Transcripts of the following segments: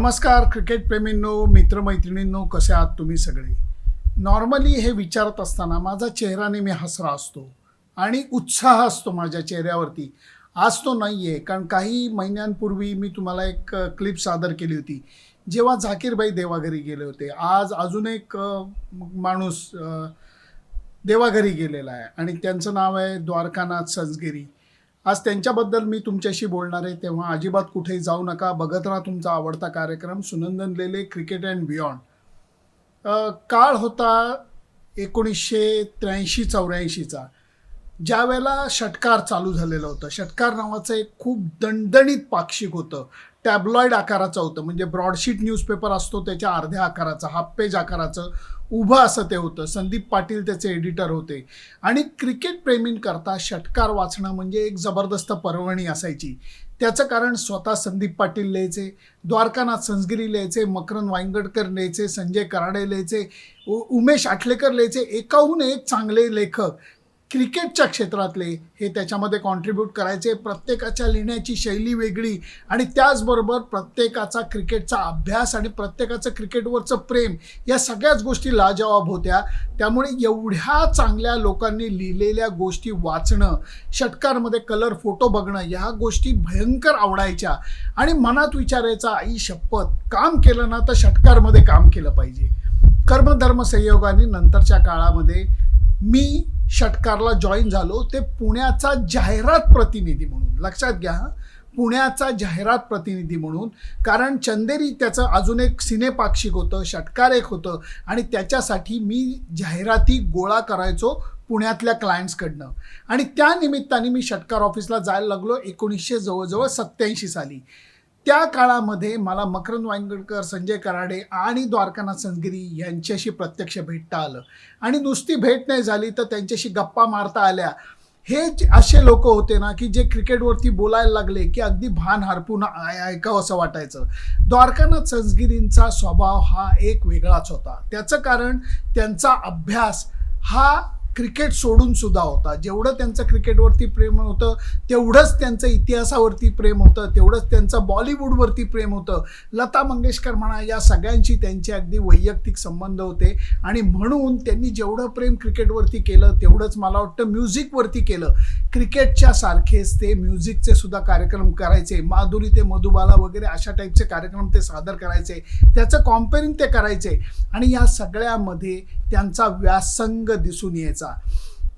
नमस्कार क्रिकेट प्रेमींनो मित्रमैत्रिणींनो कसे आहात तुम्ही सगळे? नॉर्मली हे विचारत असताना माझा चेहरा नेहमी हसरा असतो आणि उत्साह असतो माझ्या चेहऱ्यावरती. आज तो नाही आहे कारण काही महिन्यांपूर्वी मी तुम्हाला एक क्लिप सादर केली होती. जेव्हा झाकीरबाई देवाघरी गेले होते आज अजून एक माणूस देवाघरी गेलेला आहे. आणि त्यांचं नाव आहे द्वारकानाथ संसगिरी आज त्यांच्याबद्दल मी तुमच्याशी बोलणार आहे. तेव्हा अजिबात कुठेही जाऊ नका. बघत राहा तुमचा आवडता कार्यक्रम Sunandan Lele cricket and beyond काळ होता एकोणीसशे त्र्याऐंशी चौऱ्याऐंशीचा. ज्या वेळेला षटकार चालू झालेलं होतं. षटकार नावाचं एक खूप दणदणीत पाक्षिक होतं. टॅब्लॉइड आकाराचं होतं. म्हणजे ब्रॉडशीट न्यूजपेपर असतो त्याच्या अर्ध्या आकाराचा हाफ पेज आकाराचं उभं असं ते होतं. संदीप पाटील त्याचे एडिटर होते. आणि क्रिकेट प्रेमींकरता षटकार वाचणं म्हणजे एक जबरदस्त पर्वणी असायची. त्याचं कारण स्वतः संदीप पाटील लिहायचे द्वारकानाथ संसगिरी लिहायचे मकरंद वांगडकर लिहायचे संजय कराडे लिहायचे उमेश आठलेकर लिहायचे. एकाहून एक चांगले लेखक क्रिकेटच्या क्षेत्रातले हे त्याच्यामध्ये कॉन्ट्रीब्यूट करायचे प्रत्येकाच्या लिहिण्याची शैली वेगळी आणि त्याचबरोबर प्रत्येकाचा क्रिकेटचा अभ्यास आणि प्रत्येकाचं क्रिकेटवरचं प्रेम या सगळ्याच गोष्टी लाजवाब होत्या. त्यामुळे एवढ्या चांगल्या लोकांनी लिहिलेल्या गोष्टी वाचणं षटकारमध्ये कलर फोटो बघणं या गोष्टी भयंकर आवडायच्या. आणि मनात विचारायचा आई शपथ काम केलं ना तर षटकारमध्ये काम केलं पाहिजे. कर्मधर्म संयोगाने नंतरच्या काळामध्ये मी षटकारला जॉईन झालो ते पुण्याचा जाहिरात प्रतिनिधी म्हणून. लक्षात घ्या पुण्याचा जाहिरात प्रतिनिधी म्हणून. कारण चंदेरी त्याचं अजून एक सिनेपाक्षिक होतं षटकार एक होतं. आणि त्याच्यासाठी मी जाहिराती गोळा करायचो पुण्यातल्या क्लायंट्सकडनं आणि त्या निमित्ताने मी षटकार ऑफिसला जायला लागलो एकोणीसशे जवळजवळ सत्याऐंशी साली. त्या काळामध्ये मला मकरंद वांगडकर संजय कराडे आणि द्वारकानाथ संजगिरी यांच्याशी प्रत्यक्ष भेटता आलं. आणि नुसती भेट नाही झाली तर त्यांच्याशी गप्पा मारता आल्या. हे असे लोक होते ना की जे क्रिकेटवरती बोलायला लागले की अगदी भान हरपून आय- ऐकावं असं वाटायचं. द्वारकानाथ संसगिरींचा स्वभाव हा एक वेगळाच होता. त्याचं कारण त्यांचा अभ्यास हा क्रिकेट सोडून सुद्धा होता. जेवढं त्यांचं क्रिकेटवरती प्रेम होतं तेवढंच त्यांचं इतिहासावरती प्रेम होतं तेवढंच त्यांचं बॉलिवूडवरती प्रेम होतं. लता मंगेशकर म्हणा या सगळ्यांशी त्यांचे अगदी वैयक्तिक संबंध होते. आणि म्हणून त्यांनी जेवढं प्रेम क्रिकेटवरती केलं तेवढंच मला वाटतं म्युझिकवरती केलं. क्रिकेटच्या सारखेच ते म्युझिकचे सुद्धा कार्यक्रम करायचे माधुरी ते मधुबाला वगैरे अशा टाईपचे कार्यक्रम ते सादर करायचे त्याचं कॉम्पेरिंग ते करायचे आणि या सगळ्यामध्ये त्यांचा व्यासंग दिसून यायचा.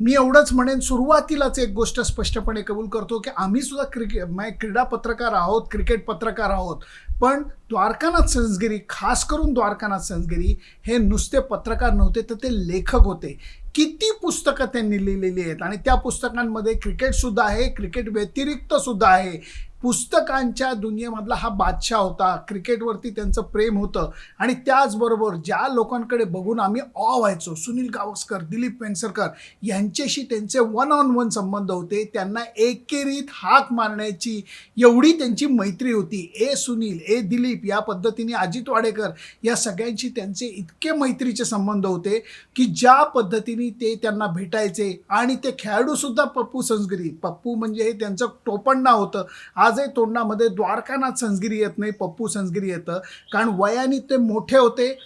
मी एवढंच म्हणेन सुरुवातीलाच एक गोष्ट स्पष्टपणे कबूल करतो की आम्ही सुद्धा क्रिकेट म्हणजे क्रीडा पत्रकार आहोत क्रिकेट पत्रकार आहोत. पण द्वारकानाथ संसगिरी खास करून द्वारकानाथ संसगिरी हे नुसते पत्रकार नव्हते तर ते लेखक होते. किती पुस्तकं त्यांनी लिहिलेली आहेत? आणि त्या पुस्तकांमध्ये क्रिकेटसुद्धा आहे क्रिकेट व्यतिरिक्त सुद्धा आहे. पुस्तकांच्या दुनियेमधला हा बादशाह होता. क्रिकेटवरती त्यांचं प्रेम होतं. आणि त्याचबरोबर ज्या लोकांकडे बघून आम्ही ऑ व्हायचो सुनील गावस्कर दिलीप पेंसरकर यांच्याशी त्यांचे वन ऑन वन संबंध होते. त्यांना एकेरीत हाक मारण्याची एवढी त्यांची मैत्री होती. ए सुनील ए दिलीप या पद्धतीने अजित वाडेकर या सगळ्यांशी त्यांचे इतके मैत्रीचे संबंध होते की ज्या पद्धतीने ते त्यांना भेटायचे. आणि ते खेळाडूसुद्धा पप्पू संस्कृती पप्पू म्हणजे हे त्यांचं टोपण नाव होतं. आजही तोंडामध्ये द्वारकानाथ संसगिरी येत नाही पप्पू संसगिरी येतं. कारण वयाने ते मोठे होते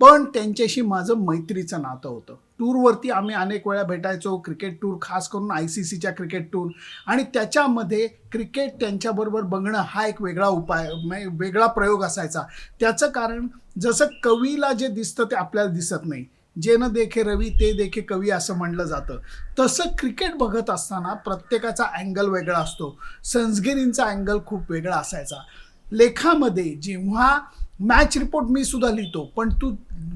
पण त्यांच्याशी माझं मैत्रीचं नातं होतं. टूरवरती आम्ही अनेक वेळा भेटायचो क्रिकेट टूर खास करून आय सी सीच्या क्रिकेट टूर. आणि त्याच्यामध्ये क्रिकेट त्यांच्याबरोबर बघणं हा एक वेगळा उपाय म्हणजे वेगळा प्रयोग असायचा. त्याचं कारण जसं कवीला जे दिसतं ते आपल्याला दिसत नाही. जे न देखे रवी ते देखे कवी असं म्हणलं जातं. तसं क्रिकेट बघत असताना प्रत्येकाचा अँगल वेगळा असतो. संसगिरींचा अँगल खूप वेगळा असायचा. लेखामध्ये जेव्हा मॅच रिपोर्ट मी सुद्धा लिहितो पण तू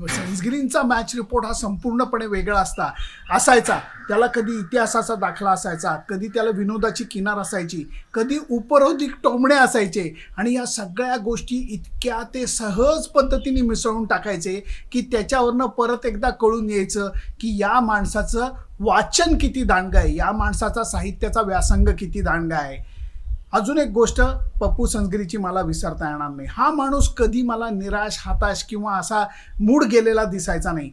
संसगिरींचा मॅच रिपोर्ट हा संपूर्णपणे वेगळा असता असायचा. त्याला कधी इतिहासाचा दाखला असायचा कधी त्याला विनोदाची किनार असायची कधी उपरोधिक टोमणे असायचे आणि या सगळ्या गोष्टी इतक्या ते सहज पद्धतीने मिसळून टाकायचे की त्याच्यावरनं परत एकदा कळून यायचं की या माणसाचं वाचन किती दांडगं आहे या माणसाचा साहित्याचा व्यासंग किती दांडगा आहे. अजून एक गोष्ट पप्पू संसगिरीची मला विसरता येणार नाही. हा माणूस कधी मला निराश हताश किंवा असा मूड गेलेला दिसायचा नाही.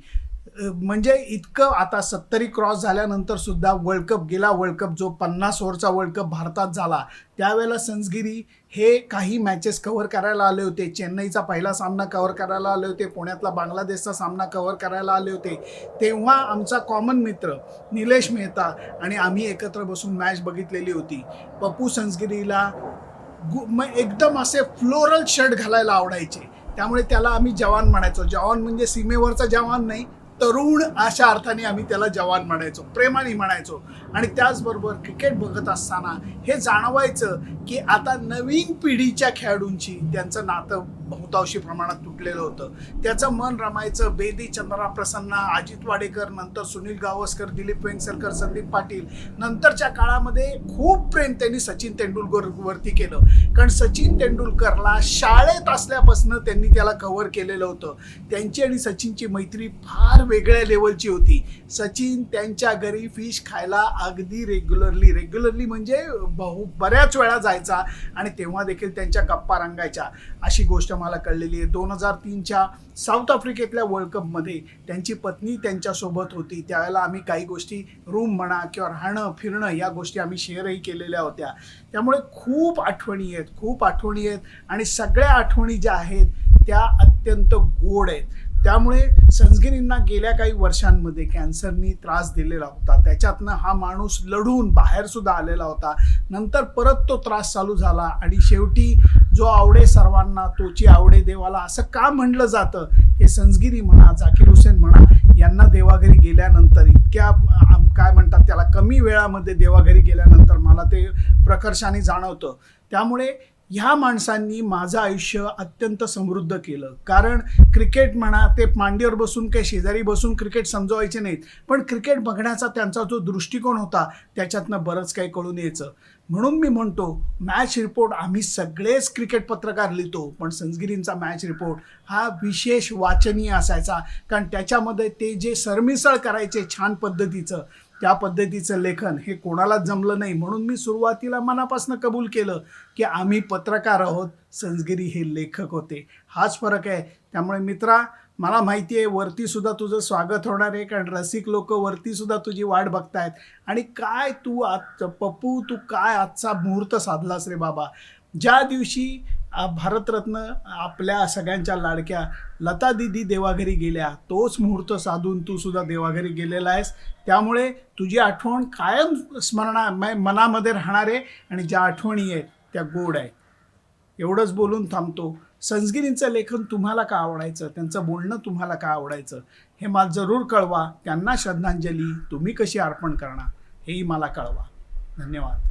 म्हणजे इतकं आता सत्तरी क्रॉस झाल्यानंतर सुद्धा वर्ल्ड कप गेला वर्ल्ड कप जो पन्नास ओव्हरचा वर्ल्ड कप भारतात झाला त्यावेळेला संजगिरी हे काही मॅचेस कव्हर करायला आले होते. चेन्नईचा पहिला सामना कव्हर करायला आले होते पुण्यातला बांगलादेशचा सामना कव्हर करायला आले होते. तेव्हा आमचा कॉमन मित्र निलेश मेहता आणि आम्ही एकत्र बसून मॅच बघितलेली होती. पप्पू संजगिरीला गु मग एकदम असे फ्लोरल शर्ट घालायला आवडायचे. त्यामुळे त्याला आम्ही जवान म्हणायचो. जवान म्हणजे सीमेवरचा जवान नाही तरुण अशा अर्थाने आम्ही त्याला जवान म्हणायचो प्रेमाने म्हणायचो. आणि त्याचबरोबर क्रिकेट बघत असताना हे जाणवायचं की आता नवीन पिढीच्या खेळाडूंची त्यांचं नातं बहुतांशी प्रमाणात भेटलेलं होतं. त्याचं मन रमायचं बेदी चंद्रा प्रसन्ना अजित वाडेकर नंतर सुनील गावस्कर दिलीप वेंगसरकर संदीप पाटील. नंतरच्या काळामध्ये खूप प्रेम त्यांनी सचिन तेंडुलकर वरती केलं. कारण सचिन तेंडुलकरला शाळेत असल्यापासून त्यांनी त्याला कव्हर केलेलं होतं. त्यांची आणि सचिनची मैत्री फार वेगळ्या लेवलची होती. सचिन त्यांच्या घरी फिश खायला अगदी रेग्युलरली रेग्युलरली म्हणजे बहु बऱ्याच वेळा जायचा आणि तेव्हा देखील त्यांच्या गप्पा रंगायच्या. अशी गोष्ट मला कळलेली आहे. दोन हजार तीनच्या साऊथ आफ्रिकेतल्या वर्ल्ड कपमध्ये त्यांची पत्नी त्यांच्यासोबत होती. त्यावेळेला आम्ही काही गोष्टी रूम म्हणा किंवा राहणं फिरणं या गोष्टी आम्ही शेअरही केलेल्या होत्या. त्यामुळे खूप आठवणी आहेत खूप आठवणी आहेत आणि सगळ्या आठवणी ज्या आहेत त्या अत्यंत गोड आहेत. त्यामुळे संजगिरींना गेल्या काही वर्षांमध्ये कॅन्सरनी त्रास दिलेला होता. त्याच्यातनं हा माणूस लढून बाहेर सुद्धा आलेला होता. नंतर परत तो त्रास चालू झाला आणि शेवटी जो आवडे सर्वांना तोची आवडे देवाला असं का म्हणलं जातं हे संजगिरी म्हणा जाकीर हुसेन म्हणा यांना देवाघरी गेल्यानंतर इतक्या काय म्हणतात त्याला कमी वेळामध्ये देवाघरी गेल्यानंतर मला ते प्रकर्षाने जाणवतं. त्यामुळे ह्या माणसांनी माझं आयुष्य अत्यंत समृद्ध केलं. कारण क्रिकेट म्हणा ते मांडीवर बसून काही शेजारी बसून क्रिकेट समजवायचे नाहीत. पण क्रिकेट बघण्याचा त्यांचा जो दृष्टिकोन होता त्याच्यातनं बरंच काही कळून यायचं. म्हणून मी म्हणतो मॅच रिपोर्ट आम्ही सगळेच क्रिकेट पत्रकार लिहितो पण संजगिरींचा मॅच रिपोर्ट हा विशेष वाचनीय असायचा. कारण त्याच्यामध्ये ते जे सरमिसळ करायचे छान पद्धतीचं त्या पद्धतीचं लेखन हे कोणालाच जमलं नाही. म्हणून मी सुरुवातीला मनापासून कबूल केलं की आम्ही पत्रकार आहोत संजगिरी हे लेखक होते. हाच फरक आहे. त्यामुळे मित्रा मला माहिती आहे वरतीसुद्धा तुझं स्वागत होणार आहे कारण रसिक लोक वरतीसुद्धा तुझी वाट बघतायत. आणि काय तू आज पप्पू तू काय आजचा मुहूर्त साधलास रे बाबा? ज्या दिवशी भारतरत्न आपल्या सगळ्यांच्या लाडक्या लता दिदी देवाघरी गेल्या. तोच मुहूर्त साधून तू सुद्धा देवाघरी गेलेला आहेस. त्यामुळे तुझी आठवण कायम स्मरणा मनामध्ये राहणार आहे आणि ज्या आठवणी आहेत त्या गोड आहे एवढंच बोलून थांबतो. संजगिरींचं लेखन तुम्हाला का आवडायचं? त्यांचं बोलणं तुम्हाला का आवडायचं? हे मला जरूर कळवा. त्यांना श्रद्धांजली तुम्ही कशी अर्पण करणार हेही मला कळवा. धन्यवाद.